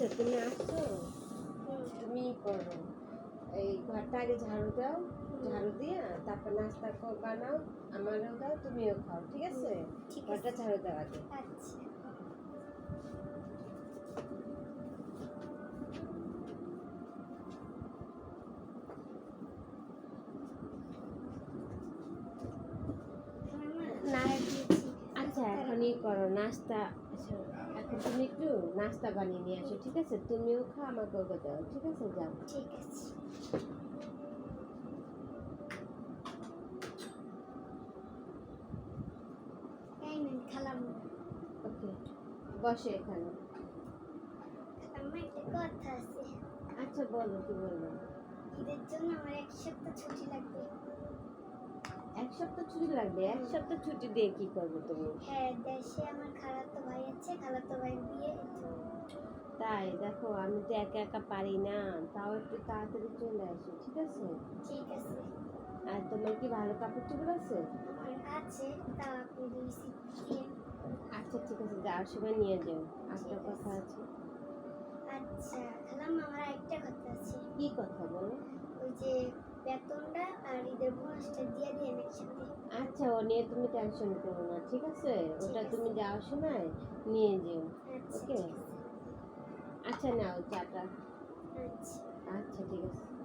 আছে তুমি আসছো? তুমি করো। এই ঘরটা আগে ঝাড়ু দাও ঝাড়ু দিয়ে তারপর নাস্তা কর- বানাও আমারও দাও তুমিও খাও ঠিক আছে? ঘরটা ঝাড়ু দাও আগে। আচ্ছা না আচ্ছা এখন ই করো নাস্তা আচ্ছা, এখন তুমি একটু নাস্তা বানিয়ে নিয়ে আসো ঠিক আছে? তুমিও খাও আমাকেও দাও ঠিক আছে? যাও। ঠিক আছে। ওকে বসে এখানে। আমার একটা কথা আছে। আচ্ছা বলো কি বলব? ঈদের জন্য আমার এক সপ্তাহ ছুটি লাগবে। এক সপ্তাহ ছুটি লাগবে এক সপ্তাহ ছুটি দিয়ে কি করবে তুমি? হ্যাঁ দেশে আমার খালাতো ভাই আছে খালাতো ভাইয়ের বিয়ে তাই দেখো আমি তো একা একা পারি না তাও একটু তাড়াতাড়ি চলে আসো ঠিক আছে? ঠিক আছে। আর তোমার কি ভালো কাপড় চোপড় আছে? আছে তা আপনি আচ্ছা ঠিক আছে যাওয়ার সময় নিয়ে যাও একটা কথা আছে। আচ্ছা খালাম আমার একটা কথা আছে। কি কথা বলো? ওই যে বেতনটা আর ঈদের বোনাসটা দিয়ে দিয়ে একসাথে আচ্ছা ও নিয়ে তুমি টেনশন করো না ঠিক আছে? ওটা তুমি যাওয়ার সময় নিয়ে যেও আচ্ছা ওকে আছে। আচ্ছা নাও চাটা। আচ্ছা। আচ্ছা ঠিক আছে।